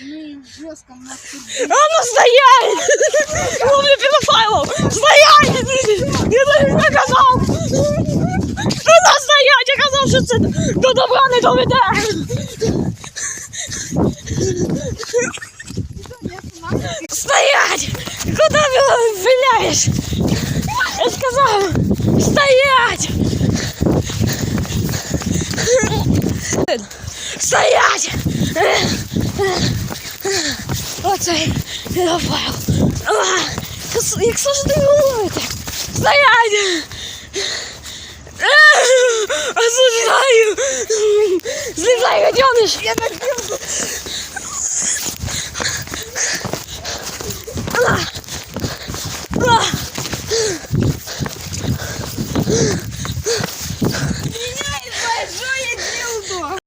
Мы жестко нас А ну стоять! Ловлю педофайлов! Стоять! Я тобі не казав! Ну стоять! Я казав, що це до добра не доведе! Стоять! Куда ви виляєш? Я сказав! Стоять! Стоять! Оце педофайл. А, Як завжди говорите? Стоять! Осуждаю! Злізай, гаденыш! Я так